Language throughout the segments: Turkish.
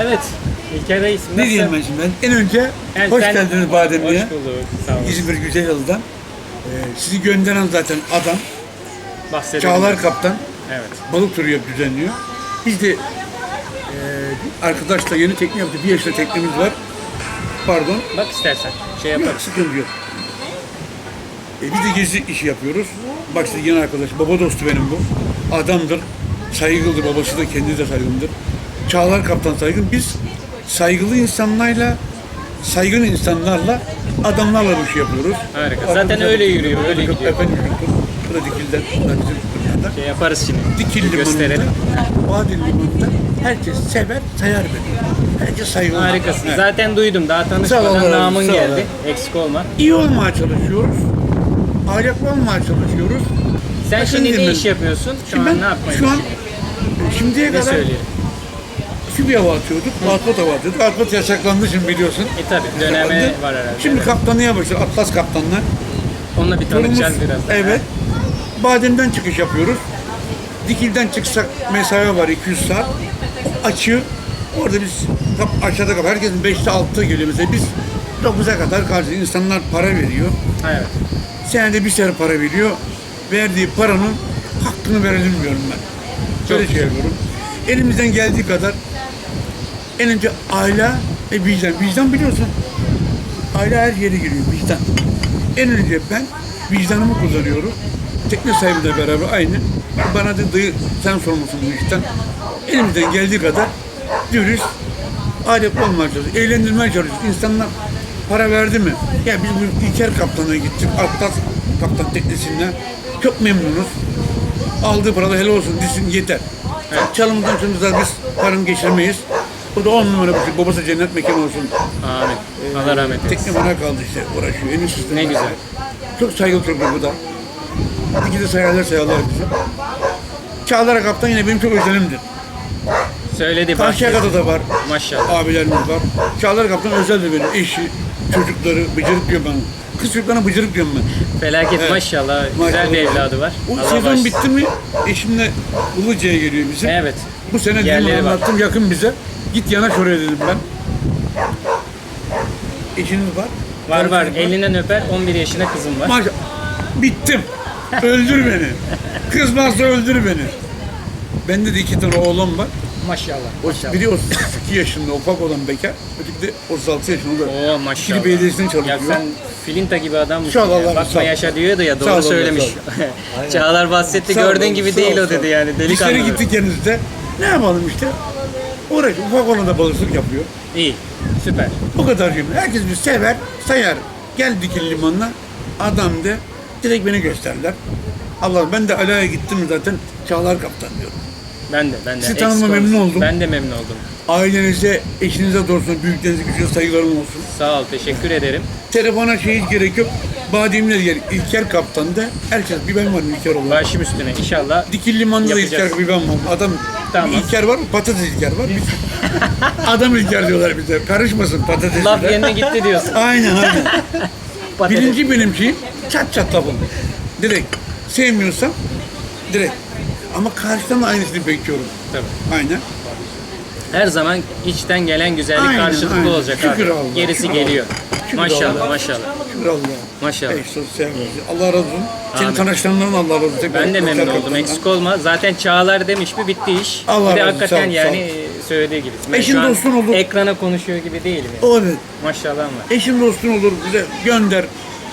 Evet. İlker Reis. Ne nasıl? diyeyim ben şimdi ben? En önce Yani hoş sen- geldiniz Bademli'ye. Hoş bulduk. Sağ olun. İzmir Güzel Yol'dan. Ee, sizi gönderen zaten adam. Bahsedelim. Çağlar Kaptan. Evet. Balık turu yap düzenliyor. Biz de e, arkadaşla yeni tekne yaptık. Bir yaşta teknemiz var. Pardon. Bak istersen. Şey Yok yaparız. sıkıntı yok. E, biz de gezi işi yapıyoruz. Bak işte yeni arkadaş. Baba dostu benim bu. Adamdır. Saygılıdır. Babası da kendi de saygındır. Çağlar Kaptan saygın. Biz saygılı insanlarla saygın insanlarla adamlarla bu işi yapıyoruz. Harika. Zaten öyle yürüyor, öyle gidiyor. Efendim bu da dikilden. Bu da bizim dükkandan. Şey yaparız şimdi. Dikil Gösterelim. limanında, Vadil limanında herkes sever, sayar beni. Herkes saygılı. Harikasın. Evet. Zaten duydum. Daha Sağ ol, tanışmadan namın olsun, sağ ol. geldi. Eksik olma. İyi olmaya çalışıyoruz. Ahlaklı olmaya çalışıyoruz. Sen Bakın şimdi ne iş yapıyorsun? Şu an ne yapmayı şu an düşünüyorsun? şimdiye Ne kadar söyleyelim? Su bir hava atıyorduk, atlat hava atıyorduk. Atlat yasaklandı şimdi biliyorsun. E tabi döneme var herhalde. Şimdi kaptanıya başladı, Atlas kaptanlar. Onunla bir tanışacağız biraz. evet. Badem'den çıkış yapıyoruz. Dikil'den çıksak mesai var 200 saat. Açıyor. Orada biz aşağıda kap. Herkesin 5'te 6'da geliyor mesela. Biz 9'a kadar karşıyız. İnsanlar para veriyor. Evet. Senede bir sene para veriyor. Verdiği paranın hakkını verelim diyorum ben. Böyle Çok şey yapıyorum. Elimizden geldiği kadar en önce aile ve vicdan. Vicdan biliyorsun. Aile her yere giriyor. Vicdan. En önce ben vicdanımı kullanıyorum. Tekne sahibiyle beraber aynı. Bana dayı sen sorumlusun bu işten. Elimizden geldiği kadar dürüst, ahlaklı olmaya çalışıyoruz. Eğlendirmeye çalışıyoruz. İnsanlar para verdi mi? Ya biz bu İlker Kaptan'a gittik. Atlas Kaptan teknesinden. Çok memnunuz. Aldığı paralar helal olsun desin yeter. Çalımızdan sonra da biz paranı geçirmeyiz. O da on numara bir. Babası cennet mekanı olsun. Amin. Allah rahmet eylesin. Tekne bana kaldı işte uğraşıyor. En üstünde. Ne güzel. Çok saygılı çocuk bu da. İki de sayarlar sayarlar bizi. Çağlar Kaptan yine benim çok özelimdir. Söyledi bak. Karşıyaka'da da var. Maşallah. Abilerimiz var. Çağlar Kaptan özeldir benim. Eşi, çocukları, bıcırık diyor bana. Kız çocuklarına bıcırık diyorum ben. Felaket Evet. maşallah. Güzel bir Maşallah. evladı var. O Allah sezon bağışlasın. bitti mi eşimle Uluca'ya geliyor bize. Evet. Bu sene Yerleri anlattım yakın bize. Git yanaş oraya dedim ben. Eşiniz var. Var var. Elinden öper. 11 yaşında kızım var. Maşallah. Bittim. öldür beni. Kızmazsa öldür beni. Bende de iki tane oğlum var. Maşallah. O, Maşallah. biri 32 yaşında ufak olan bekar. Öteki de 36 yaşında. Oo maşallah. Şili Belediyesi'nde çalışıyor. Ya sen filinta gibi adammışsın ol, ya. Allah razı Bakma yaşa diyor da ya ol, doğru söylemiş. Çağlar bahsetti Sağ ol, gördüğün gibi sağ değil ol, o dedi ol. yani delikanlı. gittik yanınızda. Ne yapalım işte. Uğraş. Ufak olan da balıkçılık yapıyor. İyi. Süper. O kadar şimdi. Herkes bir sever, sayar. Gel Dikili Limanı'na. Adam de. Direkt beni gösterler. Allah ben de Ala'ya gittim zaten Çağlar Kaptan diyorum. Ben de ben de. Sizi tanıma memnun oldum. Ben de memnun oldum. Ailenize, eşinize doğrusu büyüklerinize güzel saygılarım olsun. Sağ ol. Teşekkür ederim. Telefona şey hiç gerek yok. Bademler gel. İlker Kaptan'da herkes bir ben varım İlker olarak. Başım üstüne. İnşallah Dikili Limanı'nda da Yapacağız. İlker bir ben varım. Adam Tamam. İlker var, patates İlker var. Biz, adam İlker diyorlar bize. Karışmasın patatesle. laf yerine gitti diyorsun. Aynen aynen. Patates. Birinci benim şeyim çat çat lafım. Direkt. Sevmiyorsam direkt. Ama karşıdan da aynısını bekliyorum. Tabii. Aynen. Her zaman içten gelen güzellik Aynen, karşılıklı aynen. olacak Şükür abi. Allah, Gerisi şükür geliyor. Allah. Şükür maşallah Allah. maşallah. Şükür Allah'a. Maşallah. Sevgisi. Allah razı olsun. Senin Amin. Allah razı olsun. Ben de memnun oldum. Eksik olma. Zaten Çağlar demiş mi bitti iş. Allah bir de razı olsun, hakikaten sağ ol, yani söylediği gibi. Ben Eşin şu an dostun olur. Ekrana konuşuyor gibi değilim. Yani. O evet. Maşallah var. Eşin dostun olur bize gönder.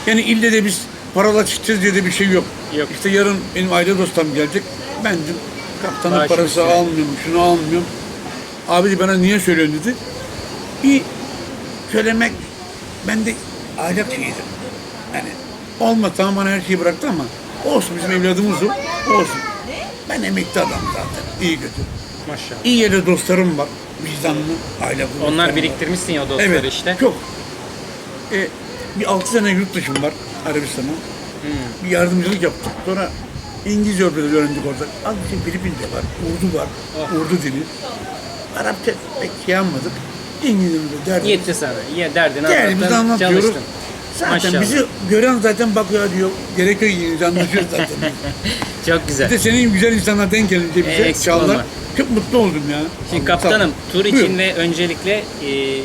Yani ille de biz paralar çıkacağız diye de bir şey yok. Yok. İşte yarın benim aile dostum gelecek. Ben de kaptanın Başım parası üstüne. almıyorum, şunu almıyorum. Abi de bana niye söylüyorsun dedi. Bir söylemek bende ahlak şeyidir. Yani olma tamam bana her şeyi bıraktı ama olsun bizim evladımız o. Olsun. Ben emekli adam zaten. iyi kötü. Maşallah. İyi yere dostlarım var. Vicdanlı, ahlaklı dostlarım Onlar biriktirmişsin ya dostları Evet, işte. çok. E, bir altı sene yurt dışım var Arabistan'a. Hmm. Bir yardımcılık yaptık. Sonra İngilizce öğrendik öğrendik orada. Az bir şey Filipince var, Urdu var, Oh. Urdu dili. Arapça pek şey. İngilizce derdi. Yetti sana. Ye derdini Derdimizi anlattın, anlatıyoruz. çalıştın. Zaten Maşallah. bizi gören zaten bakıyor diyor. Gerekiyor İngilizce anlaşıyoruz zaten. Çok güzel. bir de senin güzel insanlar denk gelince bize Ee, eksik olma. Çok mutlu oldum ya. Şimdi kaptanım tur için ve öncelikle e,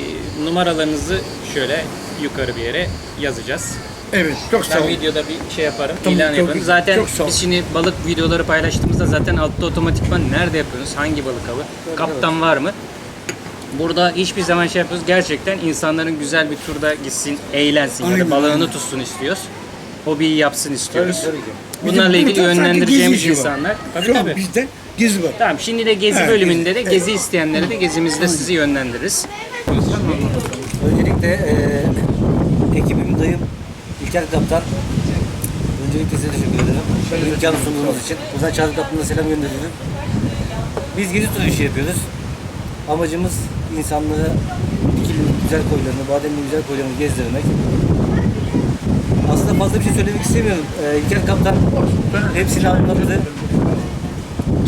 numaralarınızı şöyle yukarı bir yere yazacağız. Evet çok sağ Ben ol. videoda bir şey yaparım, Tamam, ilan çok yaparım. iyi. Zaten Çok sağ ol. biz şimdi balık videoları paylaştığımızda zaten altta otomatikman nerede yapıyorsunuz, hangi balık avı, kaptan var mı? Burada hiçbir zaman şey yapıyoruz. Gerçekten insanların güzel bir turda gitsin, eğlensin ya da balığını aynen. tutsun istiyoruz. Hobiyi yapsın istiyoruz. Bizim Bunlarla ilgili burada sadece yönlendireceğimiz gezi işi var. insanlar. Tabii Şu an tabii. bizde gezi var. Tamam şimdi de gezi Evet, bölümünde de gezi. gezi isteyenlere de gezimizde sizi yönlendiririz. Öncelikle eee ekibim, dayım, İlker Kaptan. Öncelikle size teşekkür ederim. İmkanı sunduğunuz için. Buradan Çağrı Kaptan'a selam gönderiyorum. Biz gezi turu işi yapıyoruz. Amacımız insanlara Dikili'nin güzel koylarını, Bademli'nin güzel koylarını gezdirmek. Aslında fazla bir şey söylemek istemiyorum. Eee İlker Kaptan hepsini anlattı.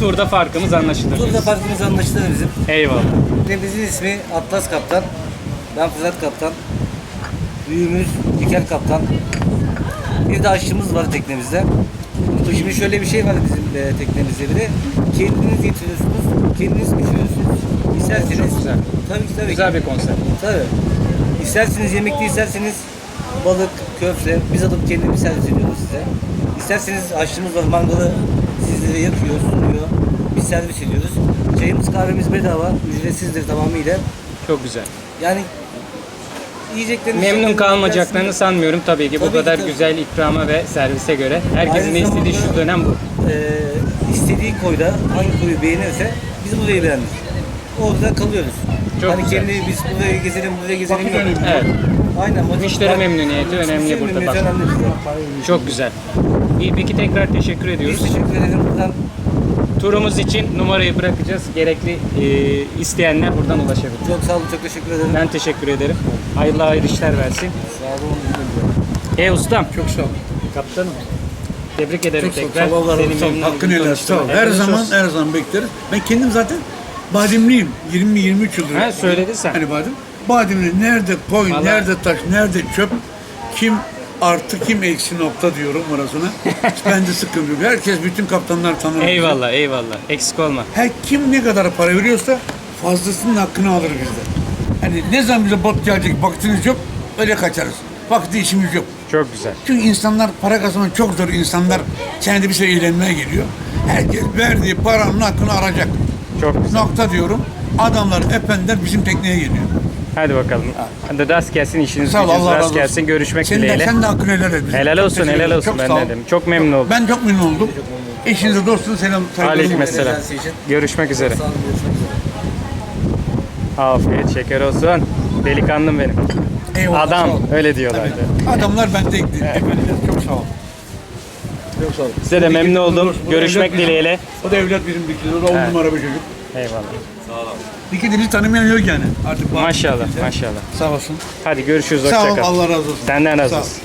Turda farkımız anlaşılır. Turda farkımız anlaşılır bizim. Eyvallah. Teknemizin ismi Atlas Kaptan. Ben Fırat Kaptan. Büyüğümüz İlker Kaptan. Bir de aşçımız var teknemizde. Şimdi şöyle bir şey var bizim e, teknemizde bir de. Kendiniz getiriyorsunuz, kendiniz pişiriyorsunuz. İsterseniz. Çok güzel. Tabii ki tabii Güzel bir konsept. Tabii. İsterseniz yemekte isterseniz balık, köfte, biz alıp kendimiz servis ediyoruz size. İsterseniz aşçımız var, mangalı sizlere yakıyor, sunuyor. Biz servis ediyoruz. Çayımız, kahvemiz bedava, ücretsizdir tamamıyla. Çok güzel. Yani yiyecekleriniz... Memnun kalmayacaklarını sanmıyorum tabii ki bu Tabii ki, kadar tabii. güzel ikrama ve servise göre. Herkesin Aynı istediği şu dönem bu. Ee, istediği koyda hangi koyu beğenirse biz burayı beğendik. Orada kalıyoruz. Çok hani güzel. kendi biz buraya gezelim, buraya gezelim yok. Evet. Aynen. Müşteri memnuniyeti önemli Müşteri burada bak. Çok güzel. İyi peki tekrar teşekkür Biz ediyoruz. teşekkür ederim. Buradan Turumuz için numarayı bırakacağız. Gerekli e, isteyenler buradan ulaşabilir. çok sağ olun, çok teşekkür ederim. Ben teşekkür ederim. Hayırlı hayırlı işler versin. Sağ olun. Ey ustam, Çok sağ ol. kaptanım. Tebrik ederim Çok sağ tekrar. Sağ ol. Allah razı olsun. memnun oldum, Hakkını helal. Sağ. Her zaman her zaman bekleriz. Ben kendim zaten bademliyim. 20-23 yıldır. Ha, söyledin sen. Hani badem. Bademli nerede koy, Vallahi- nerede taş, nerede çöp, kim artı kim eksi nokta diyorum orasına. ben de sıkıntı yok. Herkes bütün kaptanlar tanır. bizi. Eyvallah eyvallah. Eksik olma. Her kim ne kadar para veriyorsa fazlasının hakkını alır bizden. Hani ne zaman bize bot gelecek vaktiniz yok öyle kaçarız. Vakti işimiz yok. Çok güzel. Çünkü insanlar para kazanmak çok zor. İnsanlar kendi bir şey eğlenmeye geliyor. Herkes verdiği paranın hakkını arayacak. Çok güzel. Nokta diyorum. Adamlar, efendiler bizim tekneye geliyor. Hadi bakalım. Hadi rast gelsin, işiniz Sağ ol, gücünüz Allah razı rast olsun. gelsin. Görüşmek Sen de, dileğiyle. sen de hakkını helal et. bize. Helal Çok olsun, teşekkür helal ederim. olsun Çok ben sağ ol. de dedim. Çok memnun oldum. Ben çok memnun oldum. Eşinize, dostunuza selam. saygılarımı Aleykümselam. Görüşmek üzere. Afiyet şeker olsun. Delikanlım benim. Eyvallah, sağ Adam ol. öyle diyorlardı. Adamlar bende ekli. Efendiler çok sağ ol. Çok sağ. Size de memnun oldum. Bu da Görüşmek evlat bizim. dileğiyle. O da evlat bizim dikili. O da on Evet. numara bir çocuk. Eyvallah. Dikili bizi tanımayan yok yani. Artık Maşallah maşallah. Sağ olsun. Hadi görüşürüz. Sağ ol. Allah razı olsun. Senden razı Sağ ol. olsun.